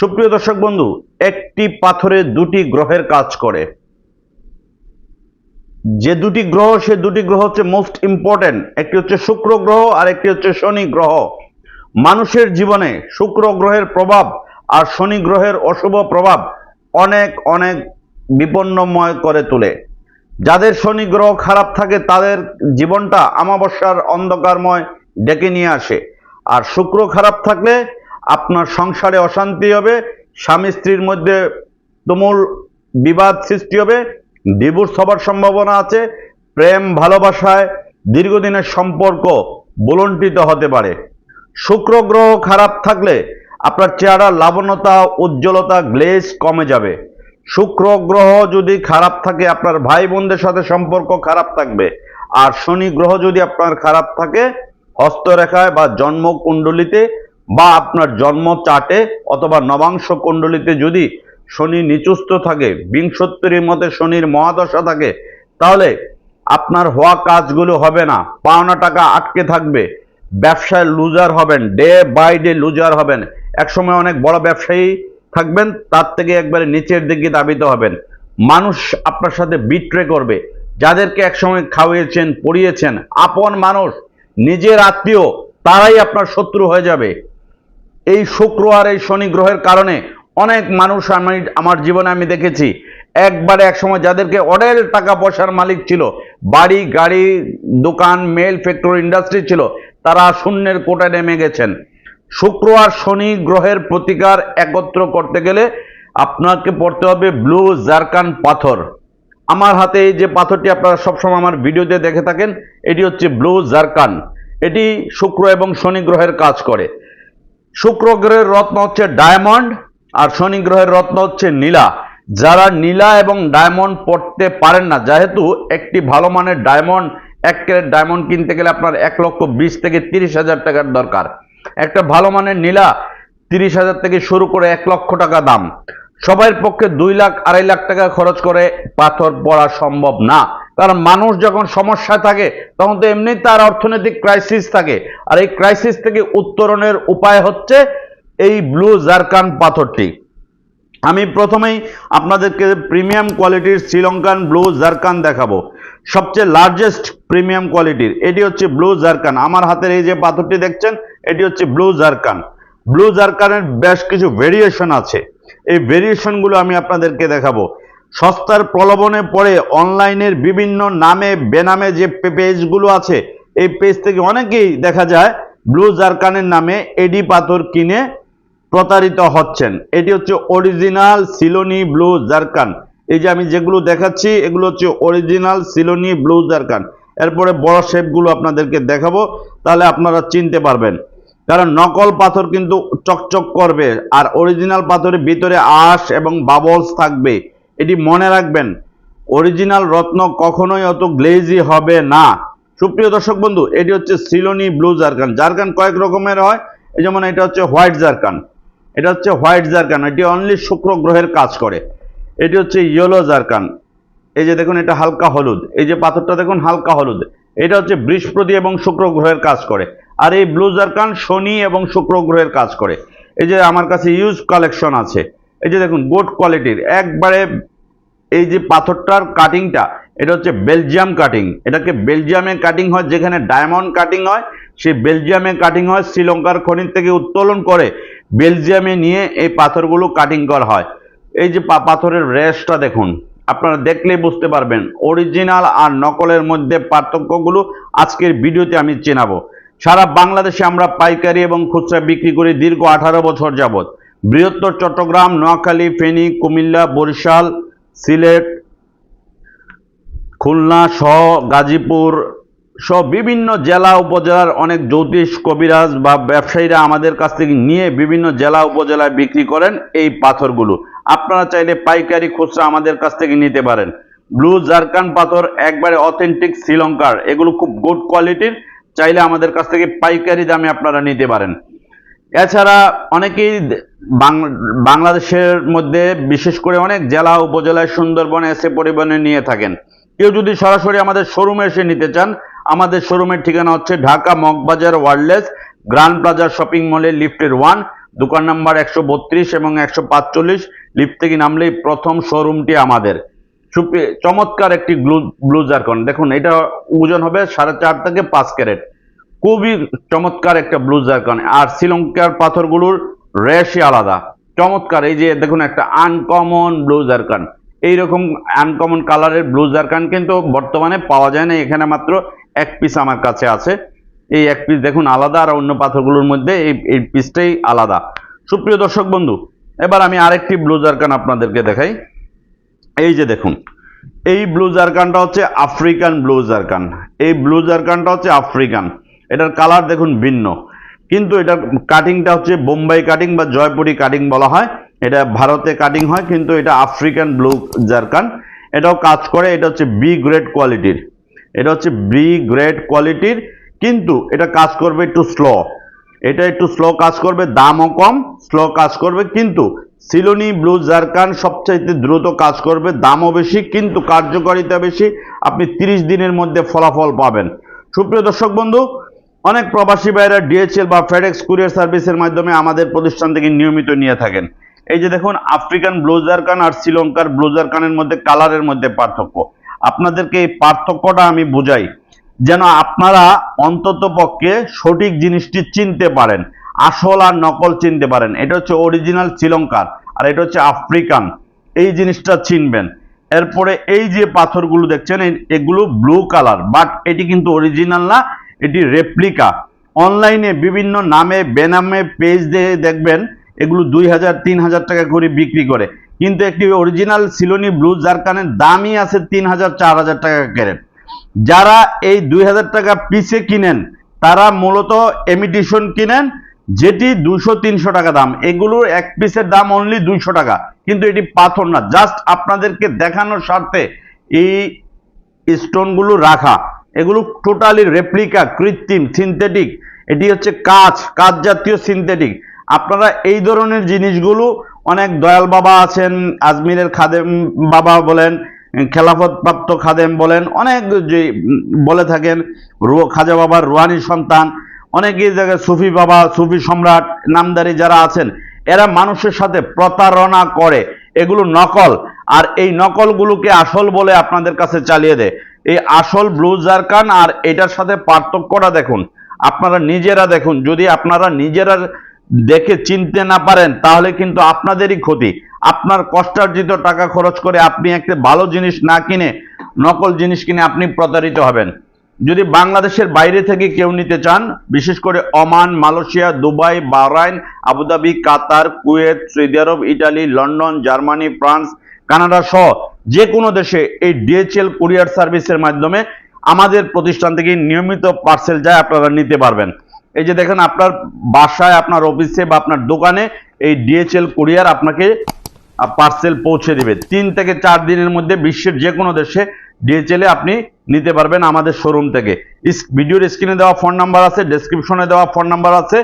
সুপ্রিয় দর্শক বন্ধু, একটি পাথরে দুটি গ্রহের কাজ করে। যে দুটি গ্রহ, সে দুটি গ্রহ হচ্ছে মোস্ট ইম্পর্টেন্ট একটি হচ্ছে শুক্র গ্রহ আর একটি হচ্ছে শনি গ্রহ। মানুষের জীবনে শুক্র গ্রহের প্রভাব আর শনি গ্রহের অশুভ প্রভাব অনেক অনেক বিপন্নময় করে তোলে। যাদের শনি গ্রহ খারাপ থাকে, তাদের জীবনটা আমাবস্যার অন্ধকারময় ডেকে নিয়ে আসে। আর শুক্র খারাপ থাকলে আপনার সংসারে অশান্তি হবে, স্বামী স্ত্রীর মধ্যে তুমুল বিবাদ সৃষ্টি হবে, ডিভোর্স হবার সম্ভাবনা আছে, প্রেম, ভালোবাসায় দীর্ঘদিনের সম্পর্ক বুলন্টিত হতে পারে। শুক্র গ্রহ খারাপ থাকলে আপনার চেহারা লাবণ্যতা, উজ্জ্বলতা, গ্লেজ কমে যাবে। শুক্র গ্রহ যদি খারাপ থাকে, আপনার ভাই বোনদের সাথে সম্পর্ক খারাপ থাকবে। আর শনি গ্রহ যদি আপনার খারাপ থাকে, হস্তরেখায় বা জন্ম কুণ্ডলিতে বা আপনার জন্ম চাটে অথবা নবাংশ কুণ্ডলিতে যদি শনি নিচুস্থ থাকে, বিংশোত্তরের মতে শনির মহাদশা থাকে, তাহলে আপনার হওয়া কাজগুলো হবে না। পাওনা টাকা আটকে থাকবে। ব্যবসায় লুজার হবেন ডে বাই ডে লুজার হবেন। একসময় অনেক বড় ব্যবসায়ী থাকবেন, তার থেকে একবারে নিচের দিকে দাবিত হবেন। মানুষ আপনার সাথে বিট্রে করবে। যাদেরকে একসময় খাওয়িয়েছেন, পড়িয়েছেন, আপন মানুষ, নিজের আত্মীয়, তারাই আপনার শত্রু হয়ে যাবে। এই শুক্র আর এই শনি গ্রহের কারণে অনেক মানুষ আমি, আমার জীবনে আমি দেখেছি, একবারে এক সময় যাদেরকে অডেল টাকা পয়সার মালিক ছিল, বাড়ি, গাড়ি, দোকান, মেল, ফ্যাক্টরি, ইন্ডাস্ট্রি ছিল, তারা শূন্যের কোটায় নেমে গেছেন। শুক্র আর শনি গ্রহের প্রতিকার একত্র করতে গেলে আপনাকে পড়তে হবে ব্লু জারকান পাথর। আমার হাতে এই যে পাথরটি আপনারা সবসময় আমার ভিডিওতে দেখে থাকেন, এটি হচ্ছে ব্লু জারকান। এটি শুক্র এবং শনি গ্রহের কাজ করে। শুক্র গ্রহের রত্ন হচ্ছে ডায়মন্ড আর শনি গ্রহের রত্ন হচ্ছে নীলা। যারা নীলা এবং ডায়মন্ড পড়তে পারেন না, যেহেতু একটি ভালো মানের ডায়মন্ড, এক ক্যারেট ডায়মন্ড কিনতে গেলে আপনার এক লক্ষ বিশ থেকে তিরিশ হাজার টাকার দরকার। একটা ভালো মানের নীলা তিরিশ হাজার থেকে শুরু করে এক লক্ষ টাকা দাম। সবার পক্ষে দুই লাখ আড়াই লাখ টাকা খরচ করে পাথর পড়া সম্ভব না। কারণ মানুষ যখন সমস্যায় থাকে, তখন তো এমনি তার অর্থনৈতিক ক্রাইসিস থাকে। আর এই ক্রাইসিস থেকে উত্তরণের উপায় হচ্ছে এই ব্লু জারকান পাথরটি। আমি প্রথমেই আপনাদেরকে প্রিমিয়াম কোয়ালিটির শ্রীলঙ্কান ব্লু জারকান দেখাবো। সবচেয়ে লার্জেস্ট প্রিমিয়াম কোয়ালিটির এটি হচ্ছে ব্লু জারকান আমার হাতের এই যে পাথরটি দেখছেন, এটি হচ্ছে ব্লু জারকান ব্লু জারকানের বেশ কিছু ভেরিয়েশন আছে। এই ভেরিয়েশনগুলো আমি আপনাদেরকে দেখাবো। সস্তার প্রলোভনে পড়ে অনলাইনের বিভিন্ন নামে বেনামে যে পেজগুলো আছে, এই পেজ থেকে অনেকেই দেখা যায় ব্লু জারকানের নামে এডি পাথর কিনে প্রতারিত হচ্ছেন। এটি হচ্ছে অরিজিনাল সিলোনি ব্লু জারকান। এই যে আমি যেগুলো দেখাচ্ছি, এগুলো হচ্ছে অরিজিনাল সিলোনি ব্লু জারকান। এরপরে বড় শেপগুলো আপনাদেরকে দেখাবো, তাহলে আপনারা চিনতে পারবেন। কারণ নকল পাথর কিন্তু চকচক করবে, আর অরিজিনাল পাথরের ভিতরে আঁশ এবং বাবলস থাকবে। এটি মনে রাখবেন অরিজিনাল রত্ন কখনোই অত গ্লেজি হবে না। সুপ্রিয় দর্শক বন্ধু, এটি হচ্ছে সিলোনি ব্লু জারকান। জারকান কয়েক রকমের হয়, এই যেমন এটা হচ্ছে হোয়াইট জারকান। এটা হচ্ছে হোয়াইট জারকান, এটি অনলি শুক্র গ্রহের কাজ করে। এটি হচ্ছে ইয়েলো জারকান। এই যে দেখুন, এটা হালকা হলুদ। এই যে পাথরটা দেখুন, হালকা হলুদ। এটা হচ্ছে বৃহস্পতি এবং শুক্র গ্রহের কাজ করে। আর এই ব্লু জারকান শনি এবং শুক্র গ্রহের কাজ করে। এই যে আমার কাছে ইউজ কালেকশন আছে। এই যে দেখুন গুড কোয়ালিটির একবারে এই যে পাথরটার কাটিংটা এটা হচ্ছে বেলজিয়াম কাটিং এটাকে বেলজিয়ামে কাটিং হয়, যেখানে ডায়মন্ড কাটিং হয়, সেই বেলজিয়ামে কাটিং হয়, শ্রীলঙ্কার খনির থেকে উত্তোলন করে বেলজিয়ামে নিয়ে এই পাথরগুলো কাটিং করা হয়। এই যে পাথরের রেসটা দেখুন, আপনারা দেখলেই বুঝতে পারবেন। অরিজিনাল আর নকলের মধ্যে পার্থক্যগুলো আজকের ভিডিওতে আমি চেনাবো। সারা বাংলাদেশে আমরা পাইকারি এবং খুচরা বিক্রি করি দীর্ঘ আঠারো বছর যাবত বৃহত্তর চট্টগ্রাম, নোয়াখালী, ফেনী, কুমিল্লা, বরিশাল সিলেট, খুলনা সহ গাজীপুর সব বিভিন্ন জেলা উপজেলার অনেক জ্যোতিষ কবিরাজ বা ব্যবসায়ীরা আমাদের কাছ থেকে নিয়ে বিভিন্ন জেলা উপজেলায় বিক্রি করেন এই পাথরগুলো। আপনারা চাইলে পাইকারি খুচরা আমাদের কাছ থেকে নিতে পারেন। ব্লু জারকান পাথর, একবারে অথেন্টিক শ্রীলঙ্কার, এগুলো খুব গুড কোয়ালিটির চাইলে আমাদের কাছ থেকে পাইকারি দামে আপনারা নিতে পারেন। এছাড়া অনেকেই বাংলাদেশের মধ্যে বিশেষ করে অনেক জেলা উপজেলায় সুন্দরবনে এসে পরিবহনে নিয়ে থাকেন। কেউ যদি সরাসরি আমাদের শোরুমে এসে নিতে চান, আমাদের শোরুমের ঠিকানা হচ্ছে Dhaka Moghbazar worldless grand plaza shopping মলের লিফটের ওয়ান, দোকান নাম্বার একশো বত্রিশ এবং একশো পাঁচচল্লিশ। লিফট থেকে নামলেই প্রথম শোরুমটি আমাদের। চমৎকার একটি ব্লু ব্লু জারকন দেখুন, এটা ওজন হবে সাড়ে চার থেকে পাঁচ ক্যারেট। খুবই চমৎকার একটা ব্লু জারকন আর শ্রীলঙ্কার পাথরগুলোর রেশই আলাদা। চমৎকার, এই যে দেখুন একটা আনকমন ব্লু জারকান এইরকম আনকমন কালারের ব্লু জারকান কিন্তু বর্তমানে পাওয়া যায় না। এখানে মাত্র এক পিস আমার কাছে আছে। এই এক পিস দেখুন আলাদা আর অন্য পাথরগুলোর মধ্যে এই এই পিসটাই আলাদা। সুপ্রিয় দর্শক বন্ধু, এবার আমি আরেকটি ব্লু জারকান আপনাদেরকে দেখাই। এই যে দেখুন, এই ব্লু জারকানটা হচ্ছে আফ্রিকান ব্লু জারকান এই ব্লু জারকানটা হচ্ছে আফ্রিকান। এটার কালার দেখুন ভিন্ন। কিন্তু এটার কাটিংটা হচ্ছে বোম্বাই কাটিং বা জয়পুরি কাটিং বলা হয়। এটা ভারতে কাটিং হয়, কিন্তু এটা আফ্রিকান ব্লু জারকান এটাও কাজ করে, এটা হচ্ছে বি গ্রেড কোয়ালিটির এটা হচ্ছে বি গ্রেড কোয়ালিটির কিন্তু এটা কাজ করবে একটু স্লো এটা একটু স্লো কাজ করবে, দামও কম স্লো কাজ করবে, কিন্তু সিলোনি ব্লু জারকান সবচাইতে দ্রুত কাজ করবে, দামও বেশি, কিন্তু কার্যকারিতা বেশি। আপনি 30 দিনের মধ্যে ফলাফল পাবেন। সুপ্রিয় দর্শক বন্ধু অনেক প্রবাসী ভাইরা ডিএচএল বা ফেডেক্স কুরিয়ার সার্ভিসের মাধ্যমে আমাদের প্রতিষ্ঠান থেকে নিয়মিত নিয়ে থাকেন। এই যে দেখুন, আফ্রিকান ব্লোজার কান আর শ্রীলঙ্কার ব্লোজার কানের মধ্যে কালারের মধ্যে পার্থক্য। আপনাদেরকে এই পার্থক্যটা আমি বুঝাই। যেন আপনারা অন্তত পক্ষে সঠিক জিনিসটি চিনতে পারেন, আসল আর নকল চিনতে পারেন। এটা হচ্ছে অরিজিনাল শ্রীলঙ্কার আর এটা হচ্ছে আফ্রিকান। এই জিনিসটা চিনবেন। এরপরে এই যে পাথরগুলো দেখছেন এগুলো ব্লু কালার, বাট এটি কিন্তু অরিজিনাল না এটি রেপ্লিকা অনলাইনে বিভিন্ন নামে, বেনামে পেজ দিয়ে দেখবেন, এগুলো দুই হাজার, তিন হাজার টাকা করে বিক্রি করে। কিন্তু একটি অরিজিনাল সিলোনি ব্লু যার জারকানের দামই আছে তিন হাজার, চার হাজার টাকা ক্যারেট যারা এই দুই হাজার টাকা পিসে কিনেন, তারা মূলত এমিটেশন কিনেন, যেটি দুশো, তিনশো টাকা দাম। এগুলোর এক পিসের দাম অনলি দুইশো টাকা। কিন্তু এটি পাথর না জাস্ট আপনাদেরকে দেখানোর স্বার্থে এই স্টোনগুলো রাখা। এগুলো টোটালি রেপ্লিকা কৃত্রিম সিনথেটিক এটি হচ্ছে কাজ কাজ জাতীয় সিনথেটিক আপনারা এই ধরনের জিনিসগুলো অনেক দয়াল বাবা আছেন, আজমিরের খাদেম বাবা বলেন খেলাফত প্রাপ্ত খাদেম বলেন, অনেক যে বলে থাকেন খাজা বাবার রুহানি সন্তান অনেকেই জায়গায় সুফি বাবা, সুফি সম্রাট, নামদারি যারা আছেন, এরা মানুষের সাথে প্রতারণা করে। এগুলো নকল। আর এই নকলগুলোকে আসল বলে আপনাদের কাছে চালিয়ে দেয়। এই আসল ব্লু জারকান আর এটার সাথে পার্থক্যটা দেখুন। আপনারা নিজেরা দেখুন, যদি আপনারা নিজেরা দেখে চিনতে না পারেন, তাহলে কিন্তু আপনাদেরই ক্ষতি। আপনার কষ্টার্জিত টাকা খরচ করে আপনি একটা ভালো জিনিস না কিনে, নকল জিনিস কিনে আপনি প্রতারিত হবেন। যদি বাংলাদেশের বাইরে থেকে কেউ নিতে চান, বিশেষ করে Oman, Malaysia, Dubai, Bahrain, Abu Dhabi, Qatar, Kuwait, Saudi Arab, Italy, London, Germany, France, Canada সহ যে কোনো দেশে এই ডিএচএল কুরিয়ার সার্ভিসের মাধ্যমে আমাদের প্রতিষ্ঠান থেকে নিয়মিত পার্সেল যায় আপনারা নিতে পারবেন। এই যে দেখেন আপনার বাসায়, আপনার অফিসে বা আপনার দোকানে এই ডিএচএল কুরিয়ার আপনাকে পার্সেল পৌঁছে দিবে। তিন থেকে চার দিনের মধ্যে বিশ্বের যে কোনো দেশে ডিএচএল আপনি নিতে পারবেন আমাদের শোরুম থেকে। ভিডিওর স্ক্রিনে দেওয়া ফোন নাম্বার আছে, ডেসক্রিপশনে দেওয়া ফোন নাম্বার আছে।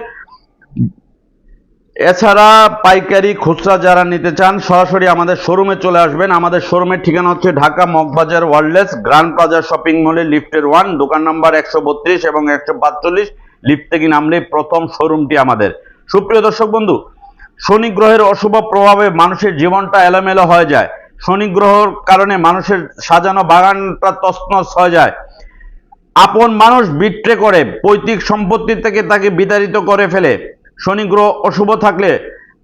এছাড়া পাইকারি খুচরা যারা নিতে চান, সরাসরি আমাদের শোরুমে চলে আসবেন। আমাদের শোরুমের ঠিকানা হচ্ছে Dhaka Moghbazar worldless grand plaza shopping মলে, লিফটের ওয়ান, দোকান নাম্বার একশো বত্রিশ এবং একশো পাঁচচল্লিশ। লিফট থেকে নামলে প্রথম শোরুমটি আমাদের। সুপ্রিয় দর্শক বন্ধু, শনি গ্রহের অশুভ প্রভাবে মানুষের জীবনটা এলোমেলো হয়ে যায়। শনি গ্রহর কারণে মানুষের সাজানো বাগানটা তছনছ হয়ে যায়। আপন মানুষ বিট্রে করে, পৈতৃক সম্পত্তি থেকে তাকে বিতাড়িত করে ফেলে। শনি গ্রহ অশুভ থাকলে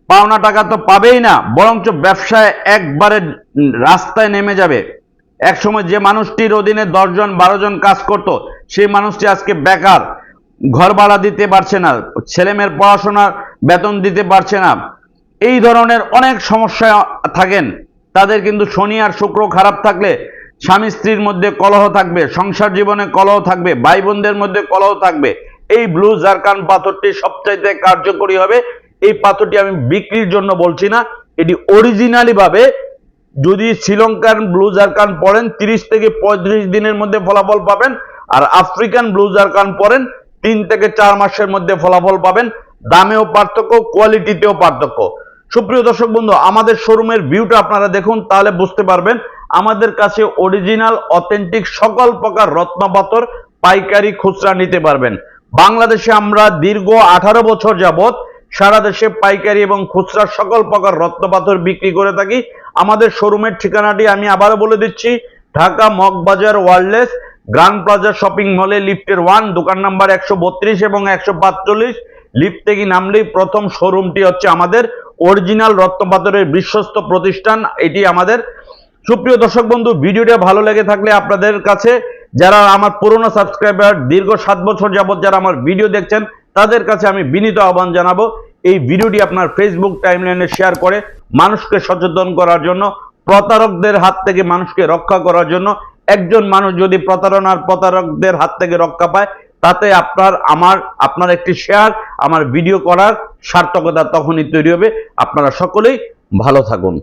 পাওনা টাকা তো পাবেই না, বরঞ্চ ব্যবসায় একবারে রাস্তায় নেমে যাবে। একসময় যে মানুষটির অধীনে দশজন বারো জন কাজ করত, সেই মানুষটি আজকে বেকার ঘর ভাড়া দিতে পারছে না, ছেলেমেয়ের পড়াশোনার বেতন দিতে পারছে না। এই ধরনের অনেক সমস্যা থাকেন। তাদের কিন্তু শনি আর শুক্র খারাপ থাকলে স্বামী স্ত্রীর মধ্যে কলহ থাকবে, সংসার জীবনে কলহ থাকবে, ভাই বোনদের মধ্যে কলহ থাকবে। এই ব্লু জারকান পাথরটি সবচাইতে কার্যকরী হবে। এই পাথরটি আমি বিক্রির জন্য বলছি না, এটি অরিজিনালি ভাবে যদি শ্রীলঙ্কান ব্লু জারকান পড়েন, তিরিশ থেকে পঁয়ত্রিশ দিনের মধ্যে ফলাফল পাবেন, আর আফ্রিকান ব্লু জারকান পড়েন, তিন থেকে চার মাসের মধ্যে ফলাফল পাবেন। দামেও পার্থক্য কোয়ালিটিতেও পার্থক্য। সুপ্রিয় দর্শক বন্ধু, আমাদের শোরুমের ভিউটা আপনারা দেখুন, তাহলে বুঝতে পারবেন, আমাদের কাছে অরিজিনাল অথেন্টিক সকল প্রকার রত্ন পাথর, পাইকারি খুচরা নিতে পারবেন। বাংলাদেশে আমরা দীর্ঘ আঠারো বছর যাবত সারা দেশে পাইকারি এবং খুচরা সকল প্রকার রত্ন পাথর বিক্রি করে থাকি। আমাদের শোরুমের ঠিকানাটি আমি আবারও বলে দিচ্ছি, Dhaka Moghbazar worldless grand plaza shopping মলে, লিফটের ওয়ান, দোকান নাম্বার একশো বত্রিশ এবং একশো পাঁচচল্লিশ। লিফট থেকে নামলেই প্রথম শোরুমটি হচ্ছে আমাদের অরিজিনাল রত্নপাথরের বিশ্বস্ত প্রতিষ্ঠান, এটি আমাদের। সুপ্রিয় দর্শক বন্ধু, ভিডিওটা ভালো লেগে থাকলে আপনাদের কাছে যারা আমার পুরনো সাবস্ক্রাইবার দীর্ঘ সাত বছর যাবত যারা আমার ভিডিও দেখছেন, তাদের কাছে আমি বিনীত আহ্বান জানাব, এই ভিডিওটি আপনার ফেসবুক টাইমলাইনে শেয়ার করে মানুষকে সচেতন করার জন্য, প্রতারকদের হাত থেকে মানুষকে রক্ষা করার জন্য। একজন মানুষ যদি প্রতারণার প্রতারকদের হাত থেকে রক্ষা পায়, তাতে আপনার, আমার, আপনার একটি শেয়ার আমার ভিডিও করার সার্থকতা তখনই তৈরি হবে। আপনারা সকলেই ভালো থাকুন।